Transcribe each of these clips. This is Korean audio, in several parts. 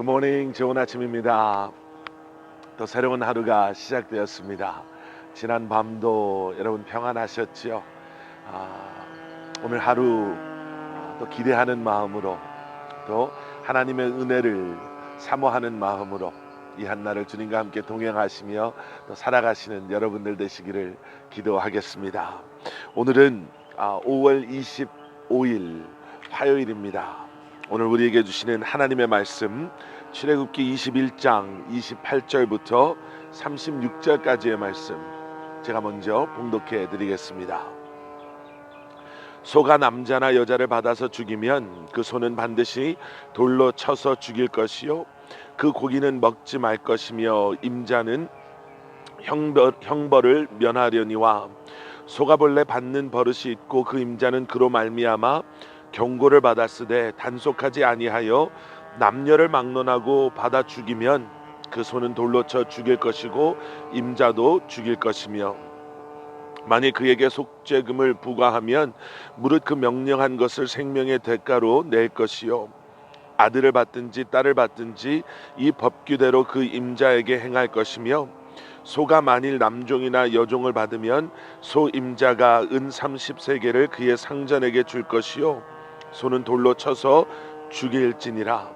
굿모닝 좋은 아침입니다. 또 새로운 하루가 시작되었습니다. 지난 밤도 여러분 평안하셨지요? 아, 오늘 하루 아, 또 기대하는 마음으로 또 하나님의 은혜를 사모하는 마음으로 이 한날을 주님과 함께 동행하시며 또 살아가시는 여러분들 되시기를 기도하겠습니다. 오늘은 아, 5월 25일 화요일입니다. 오늘 우리에게 주시는 하나님의 말씀 출애굽기 21장 28절부터 36절까지의 말씀 제가 먼저 봉독해 드리겠습니다. 소가 남자나 여자를 받아서 죽이면 그 소는 반드시 돌로 쳐서 죽일 것이요 그 고기는 먹지 말 것이며 임자는 형벌, 형벌을 면하려니와 소가 본래 받는 버릇이 있고 그 임자는 그로 말미암아 경고를 받았으되 단속하지 아니하여 남녀를 막론하고 받아 죽이면 그 소는 돌로 쳐 죽일 것이고 임자도 죽일 것이며 만일 그에게 속죄금을 부과하면 무릇 그 명령한 것을 생명의 대가로 낼 것이요. 아들을 받든지 딸을 받든지 이 법규대로 그 임자에게 행할 것이며 소가 만일 남종이나 여종을 받으면 소 임자가 은 30세계를 그의 상전에게 줄 것이요 소는 돌로 쳐서 죽일지니라.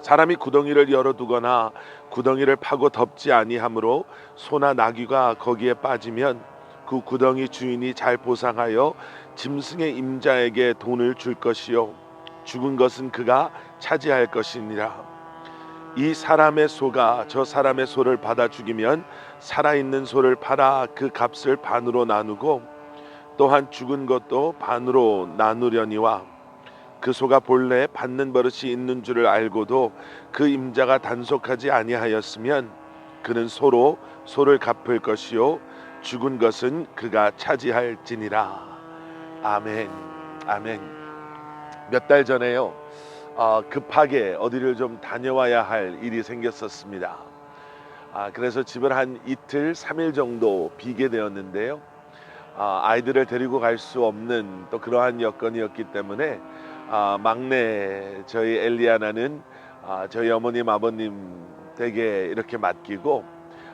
사람이 구덩이를 열어두거나 구덩이를 파고 덮지 아니하므로 소나 나귀가 거기에 빠지면 그 구덩이 주인이 잘 보상하여 짐승의 임자에게 돈을 줄 것이요. 죽은 것은 그가 차지할 것이니라. 이 사람의 소가 저 사람의 소를 받아 죽이면 살아있는 소를 팔아 그 값을 반으로 나누고 또한 죽은 것도 반으로 나누려니와 그 소가 본래 받는 버릇이 있는 줄을 알고도 그 임자가 단속하지 아니하였으면 그는 소로 소를 갚을 것이요 죽은 것은 그가 차지할지니라. 아멘. 아멘. 몇 달 전에요. 어, 급하게 어디를 좀 다녀와야 할 일이 생겼었습니다. 아, 그래서 집을 한 이틀 삼일 정도 비게 되었는데요 아, 아이들을 데리고 갈 수 없는 또 그러한 여건이었기 때문에 아, 막내 저희 엘리아나는 아, 저희 어머님 아버님 댁에 이렇게 맡기고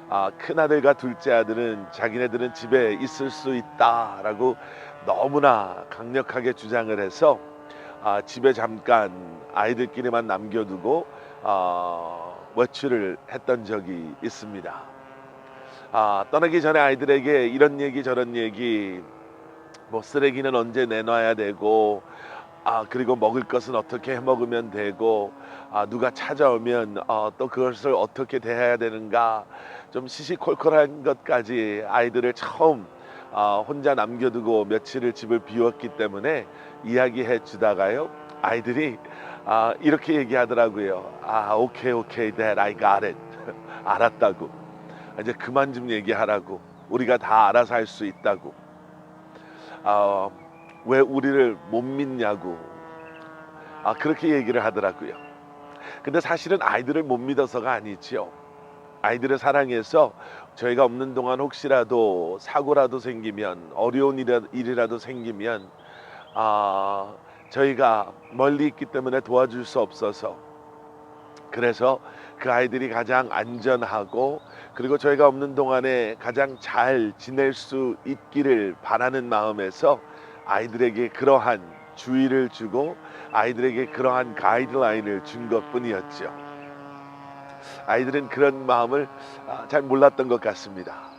아, 큰 아들과 둘째 아들은 자기네들은 집에 있을 수 있다라고 너무나 강력하게 주장을 해서 아, 집에 잠깐 아이들끼리만 남겨두고 아, 외출을 했던 적이 있습니다. 아, 떠나기 전에 아이들에게 이런 얘기 저런 얘기. 뭐 쓰레기는 언제 내놔야 되고 아 그리고 먹을 것은 어떻게 해 먹으면 되고 아 누가 찾아오면 어, 또 그것을 어떻게 대해야 되는가. 좀 시시콜콜한 것까지 아이들을 처음 아, 혼자 남겨두고 며칠을 집을 비웠기 때문에 이야기해 주다가요 아이들이 아, 이렇게 얘기하더라고요. 아 오케이 오케이 dad I got it. 알았다고 이제 그만 좀 얘기하라고 우리가 다 알아서 할 수 있다고 아, 왜 우리를 못 믿냐고 아, 그렇게 얘기를 하더라고요. 근데 사실은 아이들을 못 믿어서가 아니지요. 아이들을 사랑해서 저희가 없는 동안 혹시라도 사고라도 생기면 어려운 일이라- 일이라도 생기면 아, 저희가 멀리 있기 때문에 도와줄 수 없어서 그래서 그 아이들이 가장 안전하고 그리고 저희가 없는 동안에 가장 잘 지낼 수 있기를 바라는 마음에서 아이들에게 그러한 주의를 주고 아이들에게 그러한 가이드라인을 준 것뿐이었죠. 아이들은 그런 마음을 아, 잘 몰랐던 것 같습니다.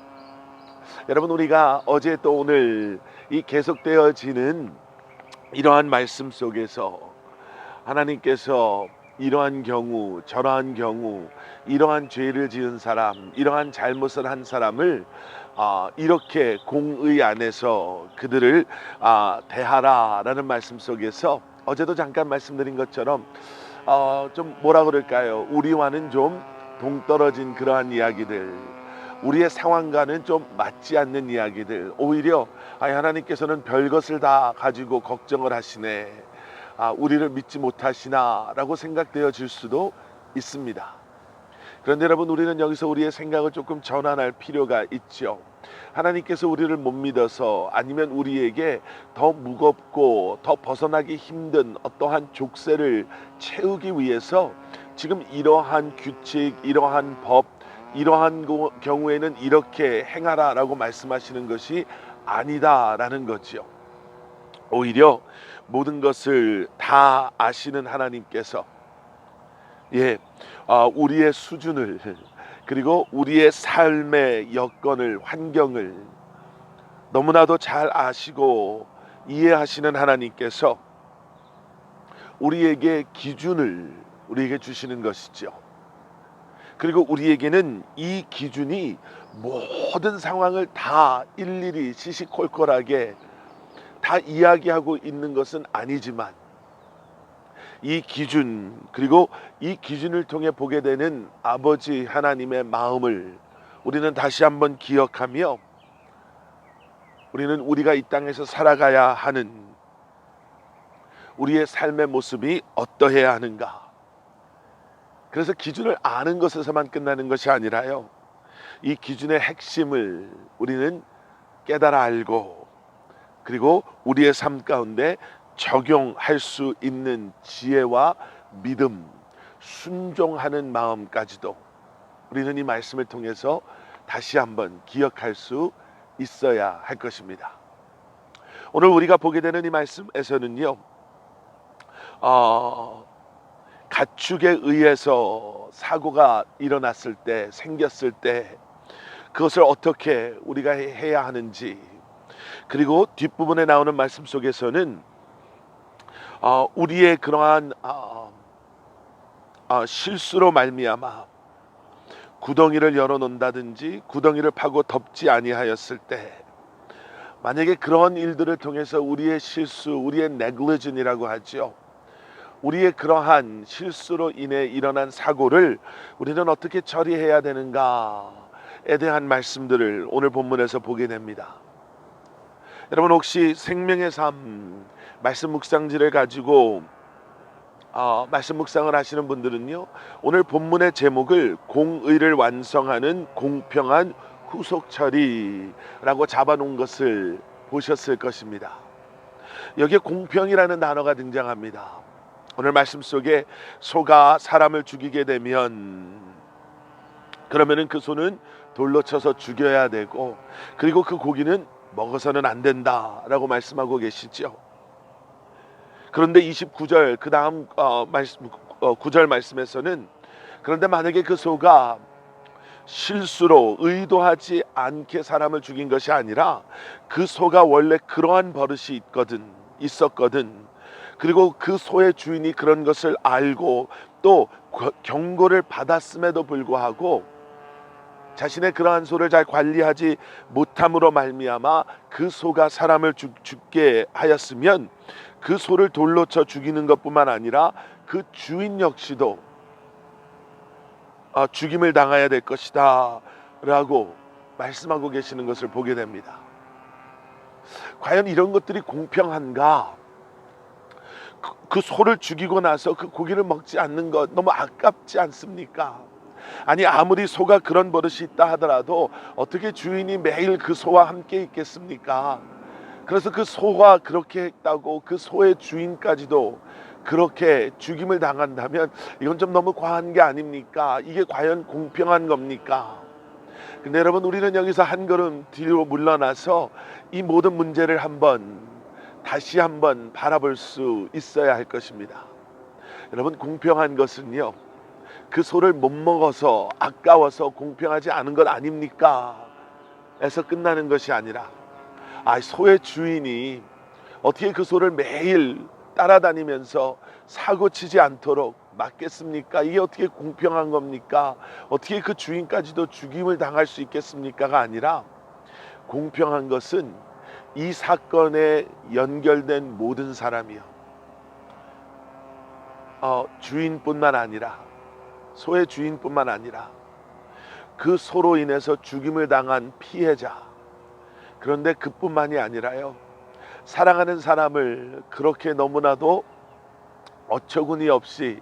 여러분 우리가 어제 또 오늘 이 계속되어지는 이러한 말씀 속에서 하나님께서 이러한 경우 저러한 경우 이러한 죄를 지은 사람 이러한 잘못을 한 사람을 아, 이렇게 공의 안에서 그들을 아, 대하라라는 말씀 속에서 어제도 잠깐 말씀드린 것처럼 어, 좀 뭐라 그럴까요? 우리와는 좀 동떨어진 그러한 이야기들, 우리의 상황과는 좀 맞지 않는 이야기들, 오히려 아, 하나님께서는 별것을 다 가지고 걱정을 하시네. 아, 우리를 믿지 못하시나라고 생각되어 질 수도 있습니다. 그런데 여러분 우리는 여기서 우리의 생각을 조금 전환할 필요가 있죠. 하나님께서 우리를 못 믿어서 아니면 우리에게 더 무겁고 더 벗어나기 힘든 어떠한 족쇄를 채우기 위해서 지금 이러한 규칙, 이러한 법, 이러한 고- 경우에는 이렇게 행하라라고 말씀하시는 것이 아니다라는 거지요. 오히려 모든 것을 다 아시는 하나님께서 예, 아, 우리의 수준을 그리고 우리의 삶의 여건을 환경을 너무나도 잘 아시고 이해하시는 하나님께서 우리에게 기준을 우리에게 주시는 것이죠. 그리고 우리에게는 이 기준이 모든 상황을 다 일일이 시시콜콜하게 다 이야기하고 있는 것은 아니지만 이 기준 그리고 이 기준을 통해 보게 되는 아버지 하나님의 마음을 우리는 다시 한번 기억하며 우리는 우리가 이 땅에서 살아가야 하는 우리의 삶의 모습이 어떠해야 하는가. 그래서 기준을 아는 것에서만 끝나는 것이 아니라요. 이 기준의 핵심을 우리는 깨달아 알고 그리고 우리의 삶 가운데 적용할 수 있는 지혜와 믿음, 순종하는 마음까지도 우리는 이 말씀을 통해서 다시 한번 기억할 수 있어야 할 것입니다. 오늘 우리가 보게 되는 이 말씀에서는요, 어, 가축에 의해서 사고가 일어났을 때, 생겼을 때, 그것을 어떻게 우리가 해야 하는지, 그리고 뒷부분에 나오는 말씀 속에서는 어, 우리의 그러한 어, 어, 실수로 말미암아 구덩이를 열어놓는다든지 구덩이를 파고 덮지 아니하였을 때 만약에 그런 일들을 통해서 우리의 실수, 우리의 negligent이라고 하죠. 우리의 그러한 실수로 인해 일어난 사고를 우리는 어떻게 처리해야 되는가에 대한 말씀들을 오늘 본문에서 보게 됩니다. 여러분 혹시 생명의 삶 말씀 묵상지를 가지고 어, 말씀 묵상을 하시는 분들은요 오늘 본문의 제목을 공의를 완성하는 공평한 후속 처리라고 잡아놓은 것을 보셨을 것입니다. 여기에 공평이라는 단어가 등장합니다. 오늘 말씀 속에 소가 사람을 죽이게 되면 그러면은 그 소는 돌로 쳐서 죽여야 되고 그리고 그 고기는 먹어서는 안 된다라고 말씀하고 계시죠. 그런데 29절 그 다음 어, 말씀 어, 9절 말씀에서는 그런데 만약에 그 소가 실수로 의도하지 않게 사람을 죽인 것이 아니라 그 소가 원래 그러한 버릇이 있거든 있었거든 그리고 그 소의 주인이 그런 것을 알고 또 경고를 받았음에도 불구하고 자신의 그러한 소를 잘 관리하지 못함으로 말미암아 그 소가 사람을 죽, 죽게 하였으면 그 소를 돌로 쳐 죽이는 것뿐만 아니라 그 주인 역시도 아, 죽임을 당해야 될 것이다 라고 말씀하고 계시는 것을 보게 됩니다. 과연 이런 것들이 공평한가? 그, 그 소를 죽이고 나서 그 고기를 먹지 않는 것 너무 아깝지 않습니까? 아니 아무리 소가 그런 버릇이 있다 하더라도 어떻게 주인이 매일 그 소와 함께 있겠습니까? 그래서 그 소가 그렇게 했다고 그 소의 주인까지도 그렇게 죽임을 당한다면 이건 좀 너무 과한 게 아닙니까? 이게 과연 공평한 겁니까? 근데 여러분 우리는 여기서 한 걸음 뒤로 물러나서 이 모든 문제를 한번 다시 한번 바라볼 수 있어야 할 것입니다. 여러분 공평한 것은요. 그 소를 못 먹어서 아까워서 공평하지 않은 것 아닙니까? 에서 끝나는 것이 아니라 아 소의 주인이 어떻게 그 소를 매일 따라다니면서 사고 치지 않도록 막겠습니까? 이게 어떻게 공평한 겁니까? 어떻게 그 주인까지도 죽임을 당할 수 있겠습니까가 아니라 공평한 것은 이 사건에 연결된 모든 사람이요. 어, 주인뿐만 아니라 소의 주인뿐만 아니라 그 소로 인해서 죽임을 당한 피해자 그런데 그뿐만이 아니라요. 사랑하는 사람을 그렇게 너무나도 어처구니 없이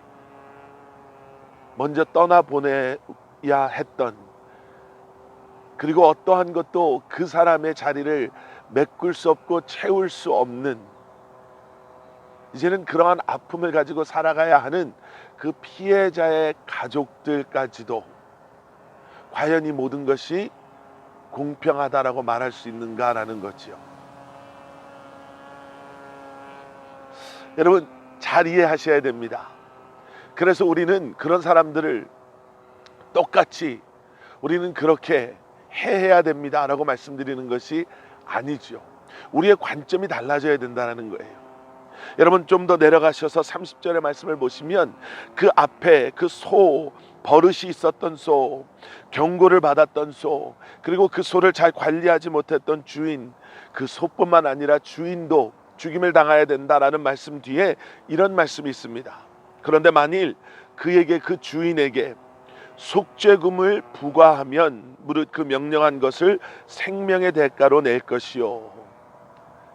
먼저 떠나 보내야 했던 그리고 어떠한 것도 그 사람의 자리를 메꿀 수 없고 채울 수 없는 이제는 그러한 아픔을 가지고 살아가야 하는 그 피해자의 가족들까지도 과연 이 모든 것이 공평하다라고 말할 수 있는가라는 거지요. 여러분 잘 이해하셔야 됩니다. 그래서 우리는 그런 사람들을 똑같이 우리는 그렇게 해야 됩니다라고 말씀드리는 것이 아니죠. 우리의 관점이 달라져야 된다는 거예요. 여러분 좀 더 내려가셔서 30절의 말씀을 보시면 그 앞에 그 소 버릇이 있었던 소 경고를 받았던 소 그리고 그 소를 잘 관리하지 못했던 주인 그 소뿐만 아니라 주인도 죽임을 당해야 된다라는 말씀 뒤에 이런 말씀이 있습니다. 그런데 만일 그에게 그 주인에게 속죄금을 부과하면 무릇 그 명령한 것을 생명의 대가로 낼 것이요.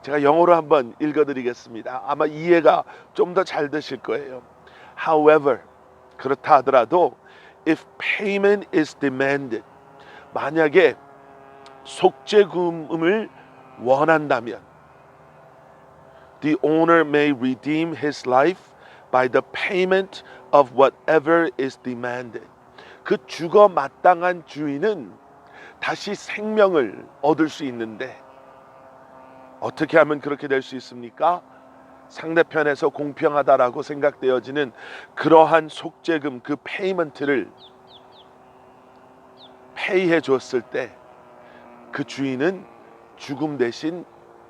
제가 영어로 한번 읽어드리겠습니다. 아마 이해가 좀 더 잘 되실 거예요. However, 그렇다 하더라도 if payment is demanded, 만약에 속죄금을 원한다면 the owner may redeem his life by the payment of whatever is demanded. 그 죽어 마땅한 주인은 다시 생명을 얻을 수 있는데 어떻게 하면 그렇게 될 수 있습니까? 상대편에서 공평하다라고 생각되어지는 그러한 속죄금 그 페이먼트를 페이해 줬을 때 그 주인은 죽음 대신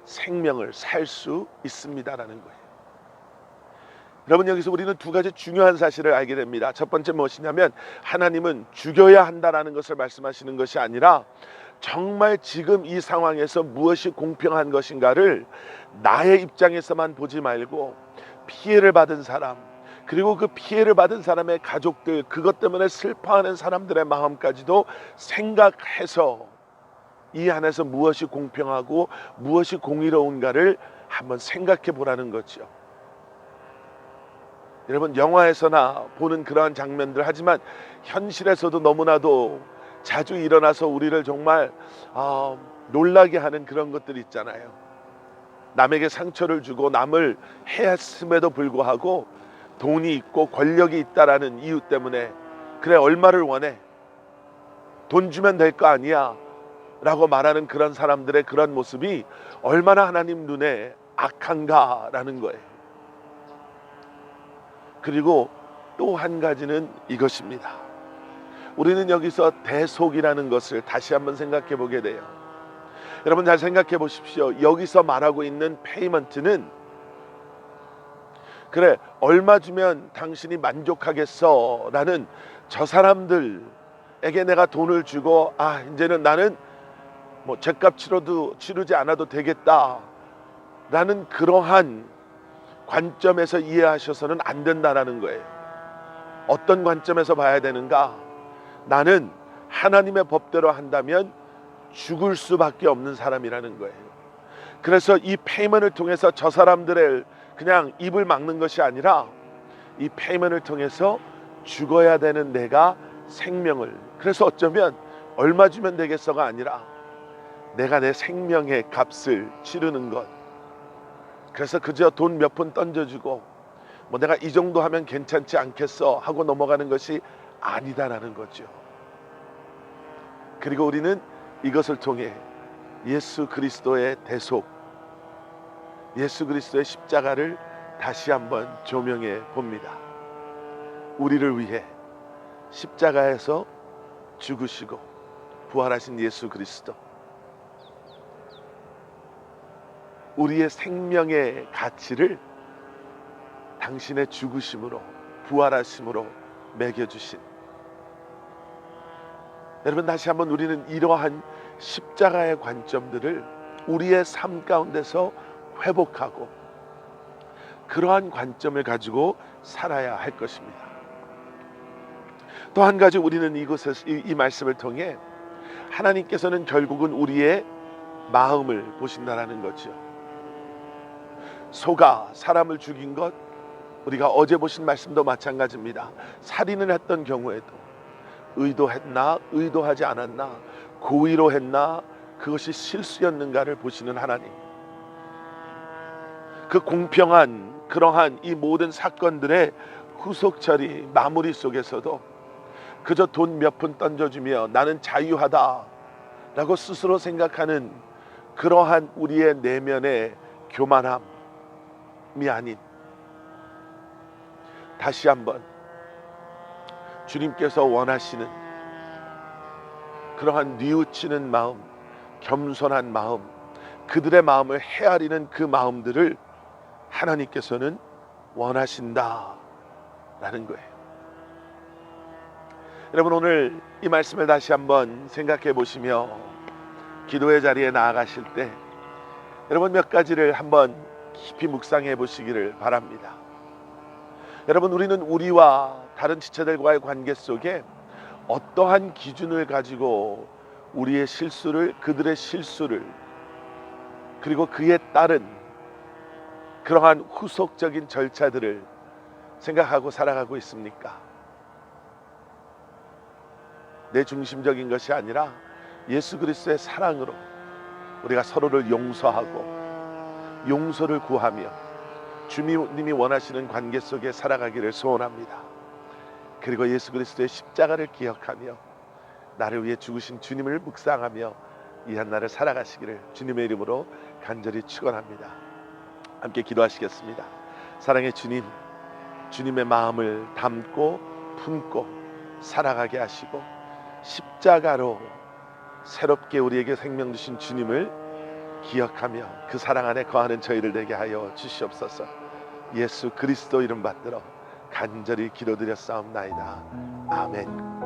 생명을 살 수 있습니다라는 거예요. 여러분 여기서 우리는 두 가지 중요한 사실을 알게 됩니다. 첫 번째 무엇이냐면 하나님은 죽여야 한다라는 것을 말씀하시는 것이 아니라 정말 지금 이 상황에서 무엇이 공평한 것인가를 나의 입장에서만 보지 말고 피해를 받은 사람 그리고 그 피해를 받은 사람의 가족들 그것 때문에 슬퍼하는 사람들의 마음까지도 생각해서 이 안에서 무엇이 공평하고 무엇이 공의로운가를 한번 생각해 보라는 거죠. 여러분 영화에서나 보는 그러한 장면들 하지만 현실에서도 너무나도 자주 일어나서 우리를 정말 어, 놀라게 하는 그런 것들 있잖아요. 남에게 상처를 주고 남을 해했음에도 불구하고 돈이 있고 권력이 있다라는 이유 때문에 그래 얼마를 원해 돈 주면 될 거 아니야 라고 말하는 그런 사람들의 그런 모습이 얼마나 하나님 눈에 악한가라는 거예요. 그리고 또 한 가지는 이것입니다. 우리는 여기서 대속이라는 것을 다시 한번 생각해 보게 돼요. 여러분 잘 생각해 보십시오. 여기서 말하고 있는 페이먼트는 그래 얼마 주면 당신이 만족하겠어라는 저 사람들에게 내가 돈을 주고 아 이제는 나는 뭐 죄값 치러도 치르지 않아도 되겠다라는 그러한 관점에서 이해하셔서는 안 된다라는 거예요. 어떤 관점에서 봐야 되는가? 나는 하나님의 법대로 한다면 죽을 수밖에 없는 사람이라는 거예요. 그래서 이 페이먼을 통해서 저 사람들의 그냥 입을 막는 것이 아니라 이 페이먼을 통해서 죽어야 되는 내가 생명을 그래서 어쩌면 얼마 주면 되겠어가 아니라 내가 내 생명의 값을 치르는 것 그래서 그저 돈 몇 푼 던져주고 뭐 내가 이 정도 하면 괜찮지 않겠어 하고 넘어가는 것이 아니다라는 거죠. 그리고 우리는 이것을 통해 예수 그리스도의 대속, 예수 그리스도의 십자가를 다시 한번 조명해 봅니다. 우리를 위해 십자가에서 죽으시고 부활하신 예수 그리스도. 우리의 생명의 가치를 당신의 죽으심으로 부활하심으로 매겨주신 여러분 다시 한번 우리는 이러한 십자가의 관점들을 우리의 삶 가운데서 회복하고 그러한 관점을 가지고 살아야 할 것입니다. 또 한 가지 우리는 이곳에서 이, 이 말씀을 통해 하나님께서는 결국은 우리의 마음을 보신다라는 거죠. 소가 사람을 죽인 것 우리가 어제 보신 말씀도 마찬가지입니다. 살인을 했던 경우에도 의도했나 의도하지 않았나 고의로 했나 그것이 실수였는가를 보시는 하나님. 그 공평한 그러한 이 모든 사건들의 후속 처리 마무리 속에서도 그저 돈 몇 푼 던져주며 나는 자유하다 라고 스스로 생각하는 그러한 우리의 내면의 교만함이 아닌 다시 한번 주님께서 원하시는 그러한 뉘우치는 마음, 겸손한 마음, 그들의 마음을 헤아리는 그 마음들을 하나님께서는 원하신다라는 거예요. 여러분 오늘 이 말씀을 다시 한번 생각해 보시며 기도의 자리에 나아가실 때 여러분 몇 가지를 한번 깊이 묵상해 보시기를 바랍니다. 여러분 우리는 우리와 다른 지체들과의 관계 속에 어떠한 기준을 가지고 우리의 실수를 그들의 실수를 그리고 그에 따른 그러한 후속적인 절차들을 생각하고 살아가고 있습니까? 내 중심적인 것이 아니라 예수 그리스도의 사랑으로 우리가 서로를 용서하고 용서를 구하며 주님이 원하시는 관계 속에 살아가기를 소원합니다. 그리고 예수 그리스도의 십자가를 기억하며 나를 위해 죽으신 주님을 묵상하며 이 한 날을 살아가시기를 주님의 이름으로 간절히 축원합니다. 함께 기도하시겠습니다. 사랑의 주님, 주님의 마음을 담고 품고 살아가게 하시고 십자가로 새롭게 우리에게 생명 주신 주님을 기억하며 그 사랑 안에 거하는 저희를 되게 하여 주시옵소서. 예수 그리스도 이름 받들어 간절히 기도드렸사옵나이다. 아멘.